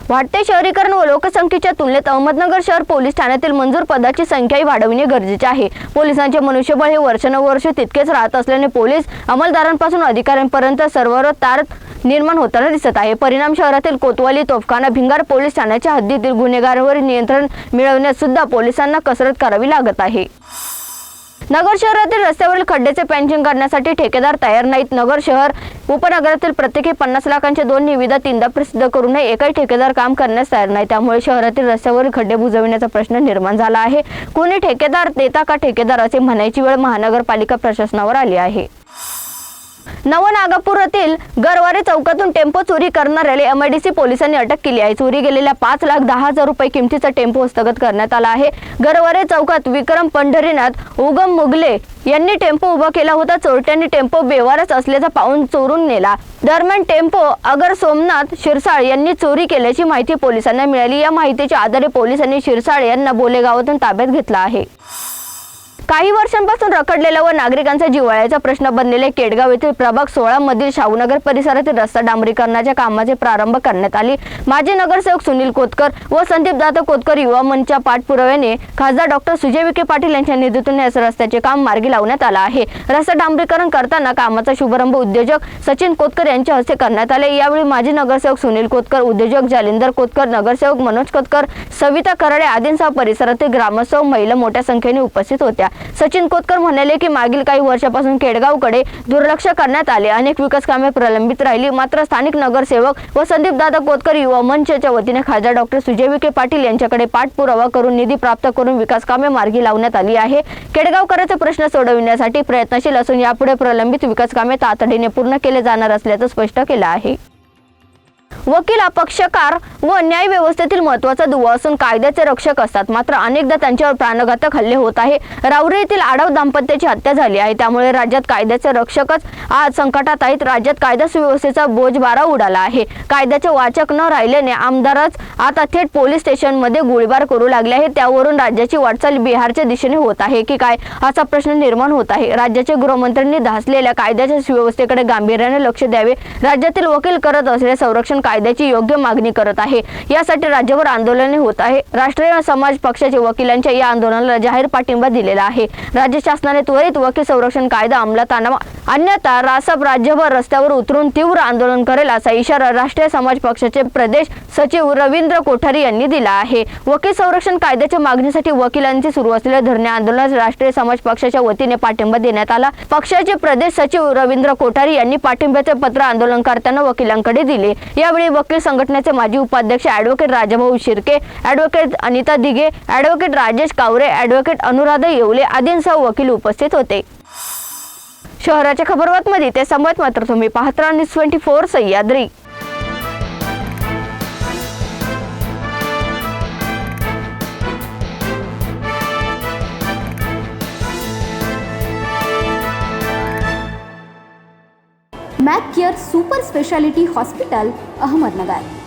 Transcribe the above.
वाढते शहरीकरण व लोकसंख्येच्या तुलनेत अहमदनगर शहर पोलीस ठाण्यातील मंजूर पदाची संख्याही वाढविणे गरजेचे आहे. पोलिसांचे मनुष्यबळ हे वर्षानुवर्ष तितकेच राहत असल्याने पोलीस अंमलदारांपासून अधिकाऱ्यांपर्यंत सर्वत्र तार निर्माण होताना दिसत आहे. परिणाम शहरातील कोतवाली तोफखाना भिंगार पोलीस ठाण्याच्या हद्दीतील गुन्हेगारांवर नियंत्रण मिळवण्यास सुद्धा पोलिसांना कसरत करावी लागत आहे. नगर शहरातील रस्त्यावरील खड्ड्याचे पॅन्चिंग करण्यासाठी ठेकेदार तयार नाहीत. नगर शहर उपनगरातील प्रत्येकी पन्नास लाखांच्या दोन निविदा तीनदा प्रसिद्ध करूनही एकही ठेकेदार काम करण्यास तयार नाही. त्यामुळे शहरातील रस्त्यावरील खड्डे बुजविण्याचा प्रश्न निर्माण झाला आहे. कोणी ठेकेदार देता का ठेकेदार? असे म्हणायची वेळ महानगरपालिका प्रशासनावर आली आहे. नवनागपुरातील गरवारे चौकातून टेम्पो चोरी करणाऱ्याला एमआयडीसी पोलिसांनी अटक केली आहे. चोरी गेलेल्या पाच लाख दहा हजार रुपये किमतीचा टेम्पो हस्तगत करण्यात आला आहे. गरवारे चौकात विक्रम पंढरीनाथ उगम मुगले यांनी टेम्पो उभा केला होता. चोरट्यांनी टेम्पो बेवारच असल्याचा पाहून चोरून नेला. दरम्यान टेम्पो अगर सोमनाथ शिरसाळ यांनी चोरी केल्याची माहिती पोलिसांना मिळाली. या माहितीच्या आधारे पोलिसांनी शिरसाळ यांना बोलेगावातून ताब्यात घेतला आहे. काही वर्षांपासून रखडलेला व नागरिकांचा जिव्हाळ्याचा प्रश्न बनलेले केडगाव येथील प्रभाग सोळा मधील शाहूनगर परिसरातील रस्ता डांबरीकरणाच्या कामाचे प्रारंभ करण्यात आले. माजी नगरसेवक सुनील कोतकर व संदीप दादा कोतकर युवा मंचच्या पाठपुराव्याने खासदार डॉक्टर सुजय विखे पाटील यांच्या निधीतून या रस्त्याचे काम मार्गी लावण्यात आला आहे. रस्ता डांबरीकरण करताना कामाचा शुभारंभ उद्योजक सचिन कोतकर यांच्या हस्ते करण्यात आले. यावेळी माजी नगरसेवक सुनील कोतकर उद्योजक जालिंदर कोतकर नगरसेवक मनोज कोतकर सविता कराडे आदींसह परिसरातील ग्रामस्थ महिला मोठ्या संख्येने उपस्थित होत्या. सचिन कोतकर म्हणाले की मागील काही वर्षापासून खेडगावकडे दुर्लक्ष करण्यात आले. अनेक विकास कामे प्रलंबित राहिली. मात्र स्थानिक नगरसेवक व संदीप दादा कोतकर युवा मंचच्या वतीने खासदार डॉक्टर सुजय विखे पाटील यांच्याकडे पाठपुरावा करून निधी प्राप्त करून विकास कामे मार्गी लावण्यात आली आहे. केडगावकरांचे प्रश्न सोडविण्यासाठी प्रयत्नशील असून यापुढे प्रलंबित विकास कामे तातडीने पूर्ण केले जाणार असल्याचं स्पष्ट केलं आहे. वकील अपक्षकार व न्याय व्यवस्थेतील महत्त्वाचा दुवा असून कायद्याचे रक्षक असतात. मात्र अनेकदा त्यांच्यावर प्राणघातक हल्ले होत आहे. राऊरी येथील आडव दाम्पत्याची हत्या झाली आहे. त्यामुळे राज्यात कायद्याचे रक्षकच आज संकटात आहेत. राज्यात कायदा सुव्यवस्थेचा बोजबारा उडाला आहे. कायद्याचे वाचक न राहिल्याने आमदारच आता थेट पोलीस स्टेशनमध्ये गोळीबार करू लागले आहे त्यावरून राज्याची वाटचाल बिहारच्या दिशेने होत आहे की काय असा प्रश्न निर्माण होत आहे. राज्याचे गृहमंत्र्यांनी धासलेल्या कायद्याच्या सुव्यवस्थेकडे गांभीर्याने लक्ष द्यावे. राज्यातील वकील करत असलेल्या संरक्षण कायद्याची योग्य मागणी करत आहे. यासाठी राज्यभर आंदोलने होत आहे. राष्ट्रीय समाज पक्षाचे वकिलांच्या या आंदोलनाला जाहीर पाठिंबा दिलेला आहे. राज्य शासनाने त्वरित वकील संरक्षण कायदा अंमलात आणावा अन्यथा रासप राज्यभर रस्त्यावर उतरून तीव्र आंदोलन करेल असा इशारा राष्ट्रीय समाज पक्षाचे प्रदेश सचिव रवींद्र कोठारी यांनी दिला आहे. वकील संरक्षण कायद्याच्या मागणीसाठी वकिलांचे सुरू असलेल्या धरणे आंदोलनास राष्ट्रीय समाज पक्षाच्या वतीने पाठिंबा देण्यात आला. पक्षाचे प्रदेश सचिव रवींद्र कोठारी यांनी पाठिंब्याचे पत्र आंदोलनकर्त्यांना वकिलांकडे दिले. यावेळी वकील संघटनेचे माजी उपाध्यक्ष advocate Rajabhau Shirke advocate Anita Dighe advocate Rajesh Kaware advocate Anuradha Yewale आदींसह वकील उपस्थित होते. शहराच्या खबरबातमध्ये ते संमत मात्र तुम्ही पाहत राहा news twenty four Sahyadri. Mac care super speciality hospital Ahmednagar.